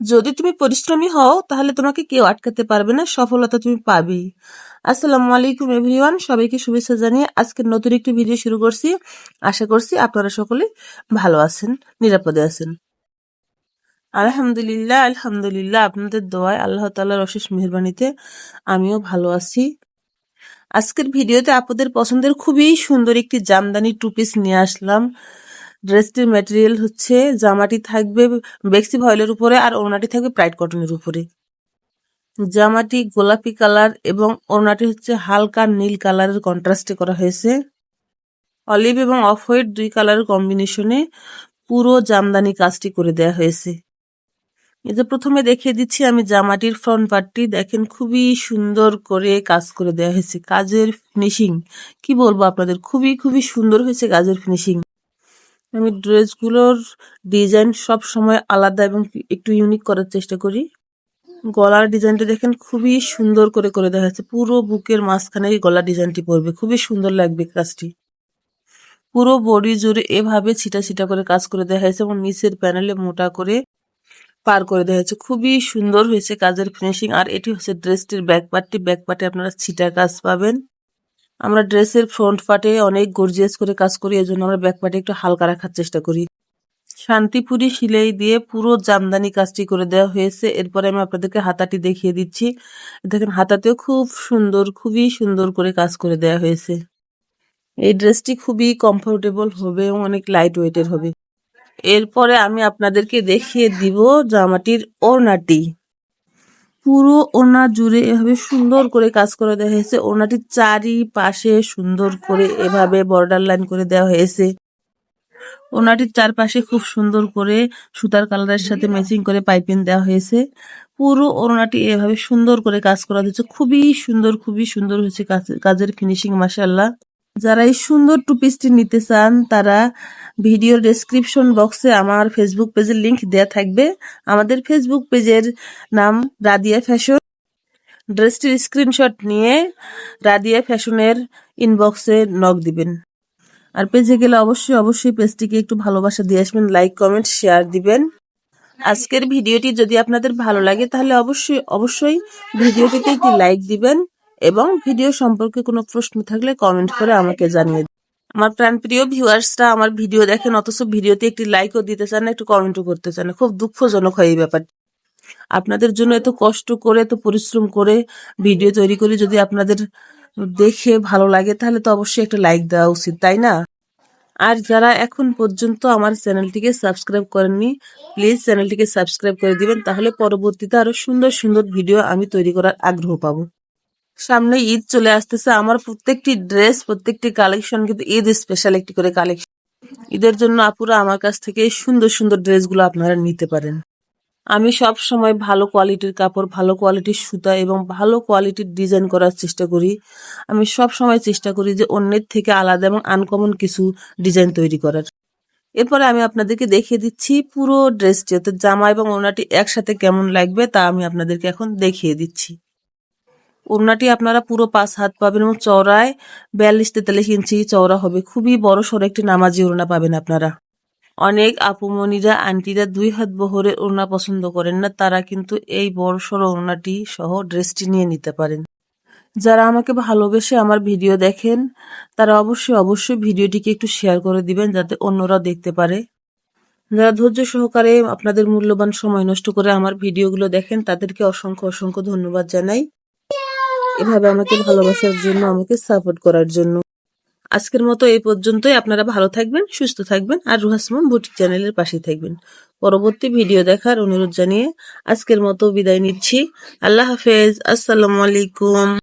যদি তুমি পরিশ্রমী হও, তাহলে তোমাকে কেউ আটকাতে পারবে না, সফলতা তুমি পাবেই। আসসালামু আলাইকুম, এভরিওয়ান। সবাইকে শুভেচ্ছা জানিয়ে আজকে নতুন একটি ভিডিও শুরু করছি। আশা করছি আপনারা সকলে ভালো আছেন, নিরাপদে আছেন। আলহামদুলিল্লাহ আলহামদুলিল্লাহ, আপনাদের দোয়ায় আল্লাহ তাল্লাহর অশেষ মেহরবানিতে আমিও ভালো আছি। আজকের ভিডিওতে আপনাদের পছন্দের খুবই সুন্দর একটি জামদানি টু পিস নিয়ে আসলাম। ড্রেসটির ম্যাটেরিয়াল হচ্ছে জামাটি থাকবে বেক্সি ভয়েলের উপরে আর ওড়নাটি থাকবে প্রাইড কটনের উপরে। জামাটি গোলাপি কালার এবং ওড়নাটি হচ্ছে হালকা নীল কালারের কন্ট্রাস্টে করা হয়েছে। অলিভ এবং অফ হোয়াইট দুই কালারের কম্বিনেশনে পুরো জামদানি কাজটি করে দেয়া হয়েছে। যে প্রথমে দেখিয়ে দিচ্ছি আমি জামাটির ফ্রন্ট পার্টটি দেখেন খুবই সুন্দর করে কাজ করে দেওয়া হয়েছে। কাজের ফিনিশিং কি বলব আপনাদের? খুবই খুবই সুন্দর হয়েছে কাজের ফিনিশিং আমি ড্রেসগুলোর ডিজাইন সব সময় আলাদা এবং একটু ইউনিক করার চেষ্টা করি। গলার ডিজাইনটা দেখেন খুবই সুন্দর করে করে দেওয়া হয়েছে পুরো বুকের মাঝখানে গলার ডিজাইনটি পড়বে। খুবই সুন্দর লাগবে কাজটি। পুরো বডি জুড়ে এভাবে ছিটা ছিটা করে কাজ করে দেওয়া হয়েছে এবং নিচের প্যানেলে মোটা করে পার করে দেওয়া হয়েছে খুবই সুন্দর হয়েছে কাজের ফিনিশিং আর এটি হচ্ছে ড্রেসটির ব্যাক পার্টটি ব্যাক পার্টে আপনারা ছিটা কাজ পাবেন। আমরা ড্রেসের ফ্রন্ট পার্টে অনেক গর্জিয়াস করে কাজ করি, এজন্য আমরা ব্যাক পার্টে একটু হালকা রাখার চেষ্টা করি। শান্তিপুরি সিলাই দিয়ে পুরো জামদানি কাজটি করে দেওয়া হয়েছে। এরপরে আমি আপনাদেরকে হাতাটি দেখিয়ে দিচ্ছি। দেখেন, হাতাতেও খুব সুন্দর, খুবই সুন্দর করে কাজ করে দেওয়া হয়েছে। এই ড্রেসটি খুবই কমফোর্টেবল হবে এবং অনেক লাইট ওয়েটের হবে। এরপরে আমি আপনাদেরকে দেখিয়ে দিব জামাটির ওড়নাটি। পুরো ওনা জুড়ে এভাবে সুন্দর করে কাজ করে দেওয়া হয়েছে। ওনাটির চারিপাশে সুন্দর করে এভাবে বর্ডার লাইন করে দেওয়া হয়েছে। ওনাটির চারপাশে খুব সুন্দর করে সুতার কালারের সাথে ম্যাচিং করে পাইপিং দেওয়া হয়েছে। পুরো ওড়নাটি এভাবে সুন্দর করে কাজ করা হয়েছে। খুবই সুন্দর খুবই সুন্দর হয়েছে কাজের ফিনিশিং মাসাল্লাহ যারা এই সুন্দর টু পিসটি নিতে চান, তারা ভিডিওর ডেসক্রিপশন বক্সে আমার ফেসবুক পেজের লিংক দেয়া থাকবে। আমাদের ফেসবুক পেজের নাম রাদিয়া ফ্যাশন ড্রেসটির স্ক্রিনশট নিয়ে রাদিয়া ফ্যাশনের ইনবক্সে নক দিবেন। আর পেজে গেলে অবশ্যই অবশ্যই পেজটিকে একটু ভালোবাসা দিয়ে আসবেন লাইক কমেন্ট শেয়ার দিবেন। আজকের ভিডিওটি যদি আপনাদের ভালো লাগে, তাহলে অবশ্যই অবশ্যই ভিডিওটিতে একটি লাইক দিবেন। এবং ভিডিও সম্পর্কে কোনো প্রশ্ন থাকলে কমেন্ট করে আমাকে জানিয়ে আমার প্রাণ প্রাণপ্রিয় ভিউয়ার্সরা, আমার ভিডিও দেখেন, অথচ ভিডিওতে একটি লাইকও দিতে চান না, একটু কমেন্টও করতে চান না। খুব দুঃখজনক হয় এই ব্যাপারটি। আপনাদের জন্য এত কষ্ট করে, এত পরিশ্রম করে ভিডিও তৈরি করি যদি আপনাদের দেখে ভালো লাগে, তাহলে তো অবশ্যই একটা লাইক দেওয়া উচিত, তাই না? আর যারা এখন পর্যন্ত আমার চ্যানেলটিকে সাবস্ক্রাইব করেননি প্লিজ চ্যানেলটিকে সাবস্ক্রাইব করে দিবেন, তাহলে পরবর্তীতে আরও সুন্দর সুন্দর ভিডিও আমি তৈরি করার আগ্রহ পাবো। সামনে ঈদ চলে আসতেছে। আমার প্রত্যেকটি ড্রেস, প্রত্যেকটি কালেকশন কিন্তু ঈদ স্পেশাল একটি করে কালেকশন। ঈদের জন্য আপুরা আমার কাছ থেকে সুন্দর সুন্দর ড্রেসগুলো আপনারা নিতে পারেন। আমি সব সময় ভালো কোয়ালিটির কাপড়, ভালো কোয়ালিটির সুতা এবং ভালো কোয়ালিটির ডিজাইন করার চেষ্টা করি। আমি সব সময় চেষ্টা করি যে অন্যের থেকে আলাদা এবং আনকমন কিছু ডিজাইন তৈরি করার। এরপরে আমি আপনাদেরকে দেখিয়ে দিচ্ছি পুরো ড্রেসটি, অর্থাৎ জামা এবং ওনাটি একসাথে কেমন লাগবে তা আমি আপনাদেরকে এখন দেখিয়ে দিচ্ছি। ওড়নাটি আপনারা পুরো পাঁচ হাত পাবেন এবং চওড়ায় বিয়াল্লিশ তেতাল্লিশ ইঞ্চি চওড়া হবে। খুবই বড় সড়ো একটি নামাজি ওড়না পাবেন আপনারা। অনেক আপুমনিরা, আন্টিরা দুই হাত বহরের ওড়না পছন্দ করেন না, তারা কিন্তু এই বড় সড়ো ওড়নাটি সহ ড্রেসটি নিয়ে নিতে পারেন। যারা আমাকে ভালোবেসে আমার ভিডিও দেখেন, তারা অবশ্যই অবশ্যই ভিডিওটিকে একটু শেয়ার করে দিবেন যাতে অন্যরা দেখতে পারে। যারা ধৈর্য সহকারে আপনাদের মূল্যবান সময় নষ্ট করে আমার ভিডিওগুলো দেখেন, তাদেরকে অসংখ্য অসংখ্য ধন্যবাদ জানাই। এভাবে আমাকে ভালোবাসার জন্য, আমাকে সাপোর্ট করার জন্য। আজকের মতো এই পর্যন্তই। আপনারা ভালো থাকবেন, সুস্থ থাকবেন, আর রুহাসমন বুটিক চ্যানেলের পাশে থাকবেন। পরবর্তী ভিডিও দেখার অনুরোধ জানিয়ে আজকের মতো বিদায় নিচ্ছি। আল্লাহ হাফেজ। আসসালামু আলাইকুম।